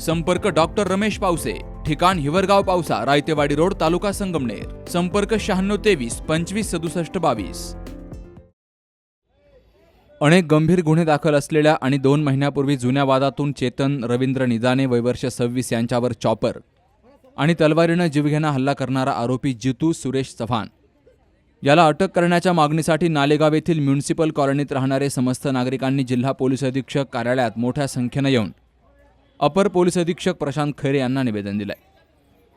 संपर्क डॉक्टर रमेश पावसे ठिकाण हिवरगाव पावसा रायतेवाडी रोड तालुका संगमनेर. संपर्क शहाण्णव तेवीस पंचवीस सदुसष्ट बावीस. अनेक गंभीर गुन्हे दाखल असलेल्या आणि दोन महिन्यापूर्वी जुन्या वादातून चेतन रवींद्र निदाने वयवर्ष सव्वीस यांच्यावर चॉपर आणि तलवारीनं जीवघेणा हल्ला करणारा आरोपी जितू सुरेश चव्हाण. याला अटक करण्याच्या मागणीसाठी नालेगाव येथील म्युन्सिपल कॉलनीत राहणारे समस्त नागरिकांनी जिल्हा पोलीस अधीक्षक कार्यालयात मोठ्या संख्येनं येऊन अपर पोलीस अधीक्षक प्रशांत खैरे यांना निवेदन दिलंय.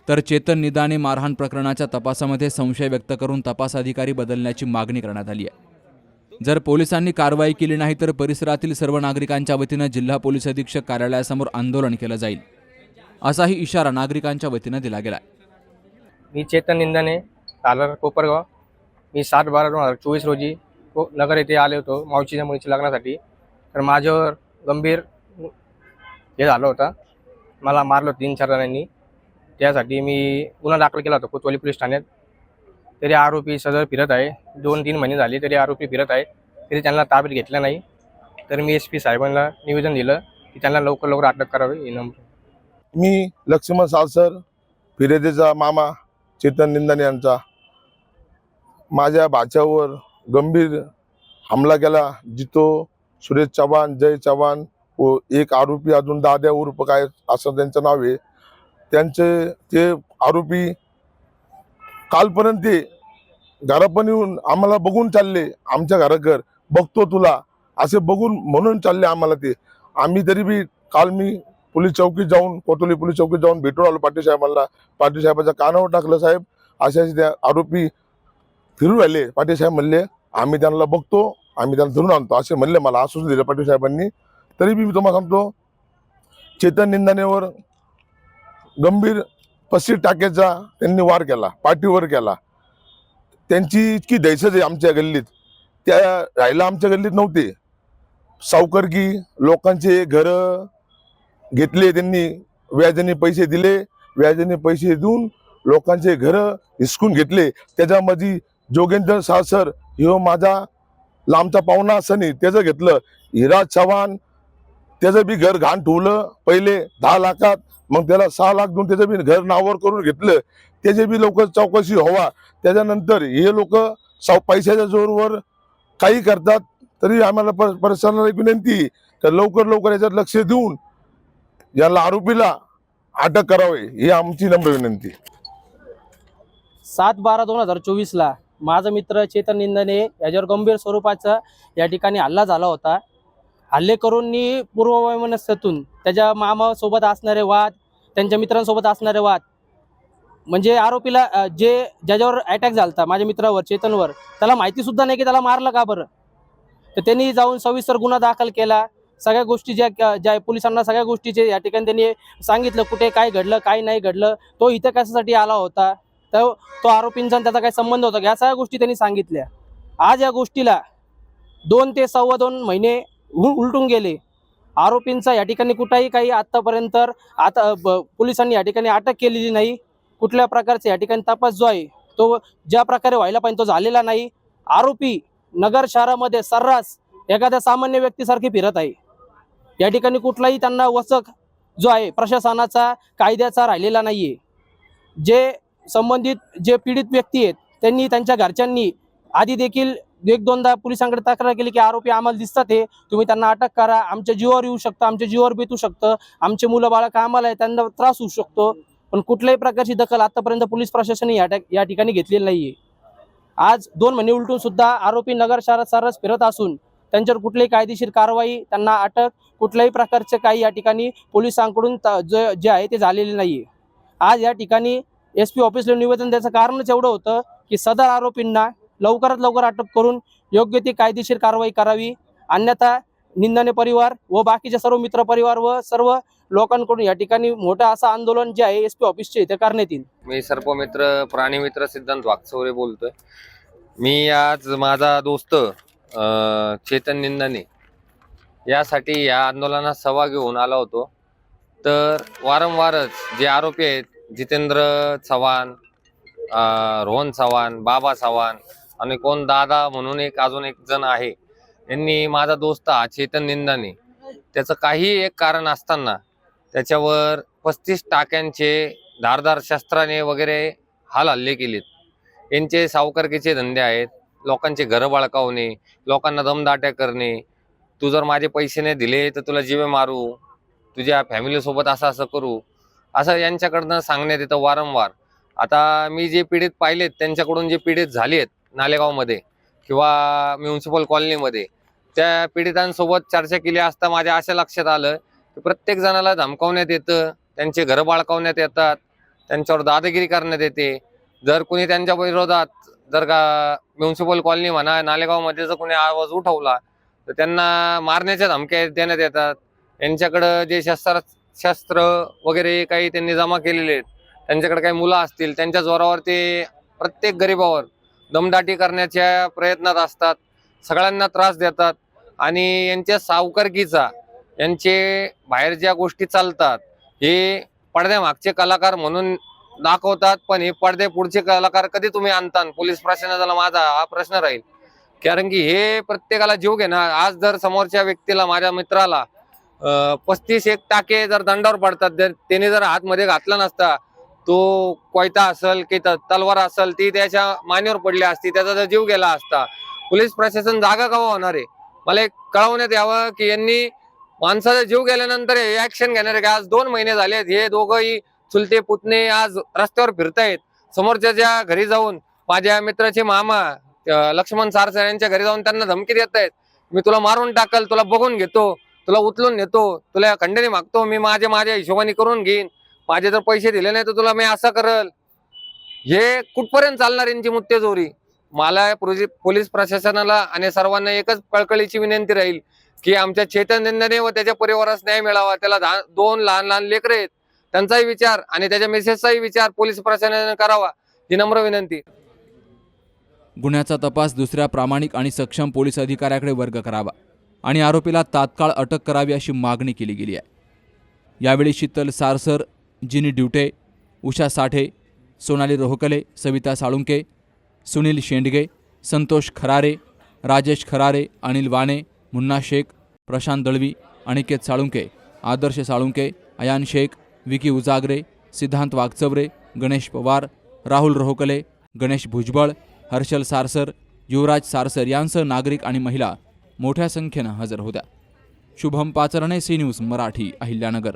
तर चेतन निदाने मारहाण प्रकरणाच्या तपासामध्ये संशय व्यक्त करून तपास अधिकारी बदलण्याची मागणी करण्यात आली आहे. जर पोलिसांनी कारवाई केली नाही तर परिसरातील सर्व नागरिकांच्या वतीनं जिल्हा पोलीस अधीक्षक कार्यालयासमोर आंदोलन केलं जाईल असाही इशारा नागरिकांच्या वतीनं दिला गेला मी चेतन निंदाने तालर कोपरगाव मी सात बारा दोन हजार चोवीस रोजी नगर येथे आले होतो मावशीच्या मुलीच्या लग्नासाठी. तर माझ्यावर गंभीर हे झालं होतं. मला मारलं तीन चार जणांनी. त्यासाठी मी गुन्हा दाखल केला होता कोतवाली पोलीस ठाण्यात. तरी आरोपी सदर फिरत आहे. दोन तीन महिने झाले तरी आरोपी फिरत आहे. तरी त्यांना ताब्यात घेतला नाही. तर मी एस पी साहेबांना निवेदन दिलं की त्यांना लवकर लवकर अटक करावी हे नंबर मी लक्ष्मण सावसर फिरेदेचा मामा चेतन निंदन यांचा. माझ्या भाच्यावर गंभीर हमला केला. जितो सुरेश चव्हाण जय चव्हाण एक आरोपी अजून दाद्या उर्फ काय असं त्यांचं नाव आहे. त्यांचे ते आरोपी कालपर्यंत ते घरापण येऊन आम्हाला बघून चालले आमच्या घराघर बघतो तुला असे बघून म्हणून चालले आम्हाला ते. आम्ही तरी बी काल मी पोलीस चौकीत जाऊन कोतोली पोलीस चौकीत जाऊन भेटून आलो पाटील साहेबांना पाटील साहेबाच्या कानावर टाकलं साहेब असे असे त्या आरोपी फिरू राहिले. पाटील साहेब म्हणले आम्ही त्यांना बघतो आम्ही त्यांना धरून आणतो. असे म्हणले मला आसून दिलं पाटील साहेबांनी तरी बी मी तुम्हाला सांगतो चेतन निंदानेवर गंभीर पस्तीस टाक्याचा त्यांनी वार केला पाठीवर केला. त्यांची इतकी दहशत आहे आमच्या गल्लीत. त्या राहायला आमच्या गल्लीत नव्हते. सावकरगी लोकांचे घरं घेतले त्यांनी व्याजाने पैसे दिले. व्याजाने पैसे देऊन लोकांचे घरं हिसकून घेतले. त्याच्यामध्ये जोगेंद्र सासर ह्यो माझा लांबचा पाहुणा सनी त्याचं घेतलं. हिराज चव्हाण त्याचं बी घर घाण ठेवलं पहिले दहा लाखात मग त्याला सहा लाख देऊन त्याचं बी घर नावावर करून घेतलं. त्याचे बी लवकर चौकशी व्हावा. त्याच्यानंतर हे लोक साव पैशाच्या जोरवर काही करतात तरी आम्हाला पर प्रशासनाला एक विनंती तर लवकर लवकर याच्यात लक्ष देऊन याला आरोपीला अटक करावे ही आमची नम्र विनंती. सात बारा दोन हजार चोवीसला माझा मित्र चेतन निंदने याच्यावर गंभीर स्वरूपाचा या ठिकाणी हल्ला झाला होता. हल्लेकरूंनी पूर्ववैमनस्यातून त्याच्या मामासोबत असणारे वाद त्यांच्या मित्रांसोबत असणारे वाद म्हणजे आरोपीला जे ज्याच्यावर अटॅक झाला माझ्या मित्रावर चेतनवर त्याला माहिती सुद्धा नाही की त्याला मारलं का बरं? तर त्यांनी जाऊन सविस्तर गुन्हा दाखल केला. सगळ्या गोष्टी ज्या ज्या पोलिसांना सगळ्या गोष्टीचे या ठिकाणी त्यांनी सांगितलं कुठे काय घडलं काय नाही घडलं तो इथं कशासाठी आला होता? तर तो आरोपींचा आणि त्याचा काही संबंध होता या सगळ्या गोष्टी त्यांनी सांगितल्या. आज या गोष्टीला दोन ते सव्वा दोन महिने उलटून गेले. आरोपींचा या ठिकाणी कुठेही काही आत्तापर्यंत आता ब- पोलिसांनी या ठिकाणी अटक केलेली नाही. कुठल्या प्रकारचा या ठिकाणी तपास जो आहे तो ज्या प्रकारे व्हायला पाहिजे तो झालेला नाही. आरोपी नगर शहरामध्ये सर्रास एखाद्या सामान्य व्यक्तीसारखी फिरत आहे. या ठिकाणी कुठलाही त्यांना वचक जो आहे प्रशासनाचा कायद्याचा राहिलेला नाहीये. जे संबंधित जे पीडित व्यक्ती आहेत त्यांनी त्यांच्या घरच्यांनी आधी देखील एक दोनदा पोलिसांकडे तक्रार केली की आरोपी आम्हाला दिसतात हे. तुम्ही त्यांना अटक करा. आमच्या जीवावर येऊ शकतं आमच्या जीवावर बेतू शकतं. आमचे मुलं बाळा कामाला आहे त्यांना त्रास होऊ शकतो. पण कुठल्याही प्रकारची दखल आतापर्यंत पोलीस प्रशासनाने या या ठिकाणी घेतलेली नाहीये. आज दोन महिने उलटून सुद्धा आरोपी नगर शहरात सर्रास फिरत असून त्यांच्यावर कुठलीही कायदेशीर कारवाई त्यांना अटक कुठल्याही प्रकारचे काही या ठिकाणी पोलिसांकडून जे जे आहे ते झालेले नाहीये. आज या ठिकाणी एस पी ऑफिसला निवेदन द्यायचं कारणच एवढं होतं की सदर आरोपींना लवकरात लवकर अटक करून योग्य ती कायदेशीर कारवाई करावी. अन्यथा निंदाने परिवार व बाकीचे सर्व मित्र परिवार व सर्व लोकांकडून या ठिकाणी मोठं असं आंदोलन जे आहे एस पी ऑफिसचे इथे करण्यात येईल. मी सर्पमित्र प्राणीमित्र सिद्धांत वागचौरे बोलतोय. मी आज माझा दोस्त चेतन निंदाने यासाठी या आंदोलनात सहभागी होऊन आलो होतो. तर वारंवारच जे आरोपी आहेत जितेंद्र चव्हाण रोहन चव्हाण बाबा चव्हाण आणि कोण दादा म्हणून एक अजून एक जण आहे. यांनी माझा दोस्त हा चेतन निंदाने. त्याचं काही एक कारण असताना त्याच्यावर पस्तीस टाक्यांचे धारदार शस्त्राने वगैरे हाल हल्ले केलेत. यांचे सावकारकीचे धंदे आहेत लोकांचे घरं बाळकावणे लोकांना दमदाट्या करणे. तू जर माझे पैसे नाही दिले तर तुला जीवे मारू तुझ्या फॅमिलीसोबत असं असं करू. असं यांच्याकडनं सांगण्यात येतं वारंवार. आता मी जे पीडित पाहिलेत त्यांच्याकडून जे पीडित झाले आहेत नालेगावमध्ये किंवा म्युन्सिपल कॉलनीमध्ये. त्या पीडितांसोबत चर्चा केली असता माझ्या अशा लक्षात आलं की प्रत्येक जणाला धमकावण्यात येतं त्यांचे घरं बाळकावण्यात येतात त्यांच्यावर दादागिरी करण्यात येते. जर कोणी त्यांच्या विरोधात जर का म्युन्सिपल कॉलनी म्हणा नालेगावमध्ये जर कोणी आवाज उठवला तर त्यांना मारण्याच्या धमक्या देण्यात येतात. यांच्याकडं जे शस्त्र शस्त्र वगैरे काही त्यांनी जमा केलेले आहेत त्यांच्याकडे काही मुलं असतील त्यांच्या जोरावर ते प्रत्येक गरिबावर दमदाटी करण्याच्या प्रयत्नात असतात सगळ्यांना त्रास देतात आणि यांच्या सावकारकीचा यांचे बाहेर ज्या गोष्टी चालतात हे पडद्यामागचे कलाकार म्हणून दाखवतात पण हे पडदे पुढचे कलाकार कधी तुम्ही आणता? पोलीस प्रशासनाला माझा हा प्रश्न राहील. कारण की हे प्रत्येकाला जीव घेणार आज जर समोरच्या व्यक्तीला माझ्या मित्राला पस्तीस एक टाके जर दंडावर पडतात जर त्याने जर हातमध्ये घातला नसता तो कोयता असेल की तलवार असेल ती त्याच्या मानेवर पडली असती त्याचा जर जीव गेला असता. पोलीस प्रशासन जागा कवा होणार आहे? मला एक कळवण्यात यावं की यांनी माणसाचा जीव गेल्यानंतर ऍक्शन घेणारे आज दोन महिने झालेत हे दोघंही चुलते पुतणे आज रस्त्यावर फिरतायत. समोरच्या ज्या घरी जाऊन माझ्या मित्राचे मामा लक्ष्मण सारसर यांच्या घरी जाऊन त्यांना धमकी देत आहेत मी तुला मारून टाकल तुला बघून घेतो तुला उचलून नेतो तुला खंडणी मागतो मी माझे माझ्या हिशोबाने करून घेईन. माझे जर पैसे दिले नाही तर तुला मी असं करल. हे कुठपर्यंत चालणार यांची मुत्तेजोरी? मला पोलीस प्रशासनाला आणि सर्वांना एकच कळकळीची विनंती राहील की आमच्या चैतन्याने व त्याच्या परिवारास न्याय मिळावा. त्याला दोन लहान लहान लेकरं आहेत. त्यांचाही विचार आणि त्याच्या मेसेजचाही विचार पोलीस प्रशासनाने करावा ही नम्र विनंती. गुन्ह्याचा तपास दुसऱ्या प्रामाणिक आणि सक्षम पोलीस अधिकाऱ्याकडे वर्ग करावा आणि आरोपीला तात्काळ अटक करावी अशी मागणी केली गेली आहे. यावेळी शीतल सारसर जिनी ड्युटे उषा साठे सोनाली रोहकले सविता साळुंके सुनील शेंडगे संतोष खरारे राजेश खरारे अनिल वाणे मुन्ना शेख प्रशांत दळवी अनिकेत साळुंके आदर्श साळुंके अयान शेख विकी उजागरे सिद्धांत वागचवरे गणेश पवार राहुल रोहकले गणेश भुजबळ हर्षल सारसर युवराज सारसर यांसह नागरिक आणि महिला मोठ्या संख्येनं हजर होत्या. Shubham Pacharne C news Marathi Ahilyanagar.